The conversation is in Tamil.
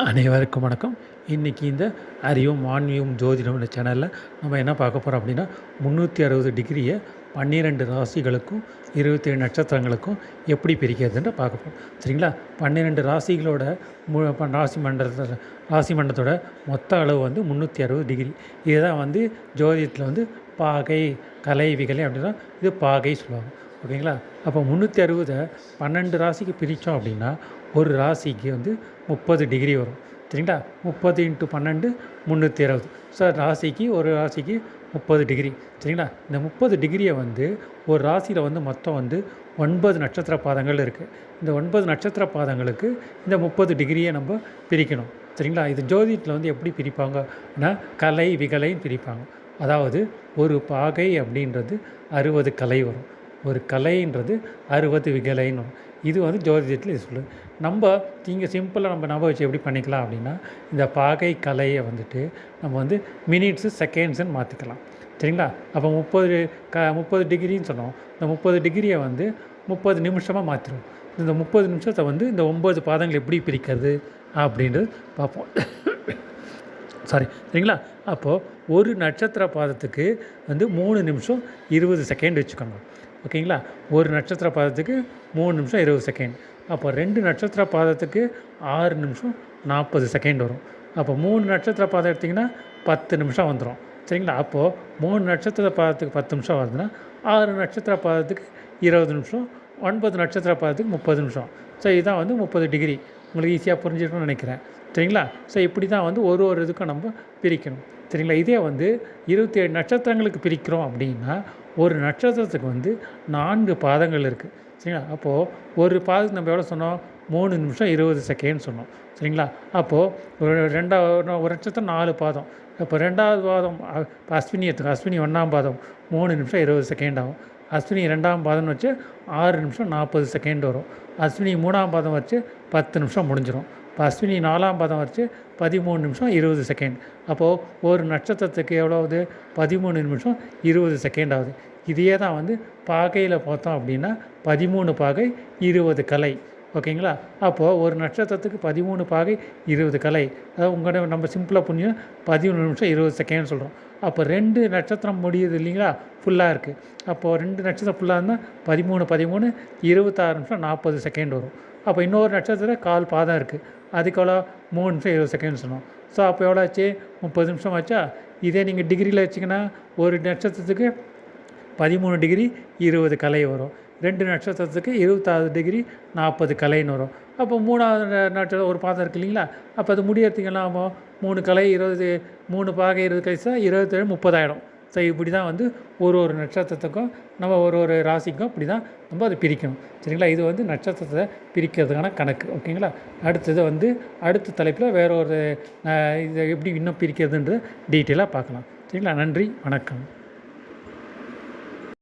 அனைவருக்கும் வணக்கம். இன்றைக்கி இந்த அறிவும் ஆன்மீகம் ஜோதிடம் இந்த சேனலில் நம்ம என்ன பார்க்க போகிறோம் அப்படின்னா முந்நூற்றி அறுபது டிகிரியை பன்னிரெண்டு ராசிகளுக்கும் இருபத்தேழு நட்சத்திரங்களுக்கும் எப்படி பிரிக்கிறதுன்ற பார்க்க போகிறோம் சரிங்களா? பன்னிரெண்டு ராசிகளோட மு ராசி மண்டலத்தில் ராசி மண்டலத்தோட மொத்த அளவு வந்து முந்நூற்றி அறுபது டிகிரி. இதுதான் வந்து ஜோதிடத்தில் வந்து பாகை கலை விகலை அப்படின்னா இது பாகை சொல்லுவாங்க. ஓகேங்களா? அப்போ முந்நூற்றி அறுபதை பன்னெண்டு ராசிக்கு பிரித்தோம் அப்படின்னா ஒரு ராசிக்கு வந்து முப்பது டிகிரி வரும். சரிங்களா? முப்பது இன்ட்டு பன்னெண்டு முந்நூற்றி அறுபது. ஸோ ராசிக்கு ஒரு ராசிக்கு முப்பது டிகிரி. சரிங்களா? இந்த முப்பது டிகிரியை வந்து ஒரு ராசியில் வந்து மொத்தம் வந்து ஒன்பது நட்சத்திர பாதங்கள் இருக்குது இந்த ஒன்பது நட்சத்திர பாதங்களுக்கு இந்த முப்பது டிகிரியை நம்ம பிரிக்கணும். சரிங்களா? இது ஜோதிடத்தில் வந்து எப்படி பிரிப்பாங்கன்னா கலை விகலைன்னு பிரிப்பாங்க. அதாவது ஒரு பாகை அப்படின்றது அறுபது கலை வரும். ஒரு கலைன்றது அறுபது விகலைன்னு இது வந்து ஜோதிடத்தில் இது சொல்லுது. நம்ம நீங்கள் சிம்பிளாக நம்ம நம்ப வச்சு எப்படி பண்ணிக்கலாம் அப்படின்னா இந்த பாகை கலையை வந்துட்டு நம்ம வந்து மினிட்ஸு செகண்ட்ஸுன்னு மாற்றிக்கலாம் சரிங்களா? அப்போ முப்பது க முப்பது டிகிரின்னு சொன்னோம். இந்த முப்பது டிகிரியை வந்து முப்பது நிமிஷமாக மாற்றிடும் இந்த முப்பது நிமிஷத்தை வந்து இந்த ஒம்பது பாதங்கள் எப்படி பிரிக்கிறது அப்படின்றது பார்ப்போம். சாரி சரிங்களா? அப்போது ஒரு நட்சத்திர பாதத்துக்கு வந்து மூணு நிமிஷம் இருபது செகண்ட் வச்சுக்கோங்க. ஓகேங்களா? ஒரு நட்சத்திர பாதத்துக்கு மூணு நிமிஷம் இருபது செகண்ட். அப்போ ரெண்டு நட்சத்திர பாதத்துக்கு ஆறு நிமிஷம் நாற்பது செகண்ட் வரும். அப்போ மூணு நட்சத்திர பாதம் எடுத்திங்கன்னா பத்து நிமிஷம் வந்துடும் சரிங்களா? அப்போது மூணு நட்சத்திர பாதத்துக்கு பத்து நிமிஷம் வருதுன்னா ஆறு நட்சத்திர பாதத்துக்கு இருபது நிமிஷம் ஒன்பது நட்சத்திர பாதத்துக்கு முப்பது நிமிஷம். ஸோ இதுதான் வந்து முப்பது டிகிரி. உங்களுக்கு ஈஸியாக புரிஞ்சிருக்கணும்னு நினைக்கிறேன். சரிங்களா? ஸோ இப்படி தான் வந்து ஒரு ஒரு இதுக்கும் நம்ம பிரிக்கணும். சரிங்களா? இதே வந்து இருபத்தி ஏழு நட்சத்திரங்களுக்கு பிரிக்கிறோம் அப்படின்னா ஒரு நட்சத்திரத்துக்கு வந்து நான்கு பாதங்கள் இருக்குது சரிங்களா? அப்போது ஒரு பாதத்துக்கு நம்ம எவ்வளோ சொன்னோம்? மூணு நிமிஷம் இருபது செகண்ட் சொன்னோம். சரிங்களா? அப்போது ஒரு ரெண்டாவது ஒரு நட்சத்திரம் நாலு பாதம். இப்போ ரெண்டாவது பாதம் அ- அஸ்வினி எடுத்துக்கோ அஸ்வினி ஒன்றாம் பாதம். மூணு நிமிஷம் இருபது செகண்ட் ஆகும். அஸ்வினி ரெண்டாம் பாதம்னு வச்சு ஆறு நிமிஷம் நாற்பது செகண்ட் வரும். அஸ்வினி மூணாம் பாதம் வச்சு பத்து நிமிஷம் முடிஞ்சிடும் இப்போ அஸ்வினி நாலாம் பாதம் வச்சு பதிமூணு நிமிஷம் இருபது செகண்ட் அப்போது ஒரு நட்சத்திரத்துக்கு எவ்வளோவுது? பதிமூணு நிமிஷம் இருபது செகண்ட் ஆகுது. இதையே தான் வந்து பாகையில் பார்த்தோம் அப்படின்னா பதிமூணு பாகை இருபது கலை. ஓகேங்களா? அப்போது ஒரு நட்சத்திரத்துக்கு பதிமூணு பாகை இருபது கலை. அதாவது உங்களோட நம்ம சிம்பிளாக புண்ணியம் பதிமூணு நிமிஷம் இருபது செகண்ட் சொல்கிறோம் அப்போ ரெண்டு நட்சத்திரம் முடியுது இல்லைங்களா? ஃபுல்லாக இருக்குது அப்போது ரெண்டு நட்சத்திரம் ஃபுல்லாக இருந்தால் பதிமூணு பதிமூணு இருபத்தாறு நிமிஷம் நாற்பது செகண்ட் வரும். அப்போ இன்னொரு நட்சத்திரம் கால் பாதம் இருக்குது அதுக்கு எவ்வளோ? மூணு நிமிஷம் இருபது செகண்ட் சொன்னோம் ஸோ அப்போ எவ்வளோ ஆச்சு? முப்பது நிமிஷம் ஆச்சா? இதே நீங்கள் டிகிரியில் வச்சிங்கன்னா ஒரு நட்சத்திரத்துக்கு பதிமூணு டிகிரி இருபது கலை வரும். ரெண்டு நட்சத்திரத்துக்கு இருபத்தாறு டிகிரி நாற்பது கலைன்னு வரும். அப்போ மூணாவது நட்சத்திரம் ஒரு பாதம் இருக்கு இல்லைங்களா? அப்போ அது முடியறதுக்கெல்லாம் ஆகும்? மூணு கலை இருபது மூணு பாகை இருபது கழிச்சா இருபத்தேழு முப்பதாயிரம். ஸோ இப்படி தான் வந்து ஒரு ஒரு நட்சத்திரத்துக்கும் நம்ம ஒரு ஒரு ராசிக்கும் இப்படி தான் நம்ம அதை பிரிக்கணும். சரிங்களா? இது வந்து நட்சத்திரத்தை பிரிக்கிறதுக்கான கணக்கு. ஓகேங்களா? அடுத்தது வந்து அடுத்த தலைப்பில் வேற ஒரு இதை எப்படி இன்னும் பிரிக்கிறதுன்றது டீட்டெயிலாக பார்க்கலாம். சரிங்களா? நன்றி. வணக்கம்.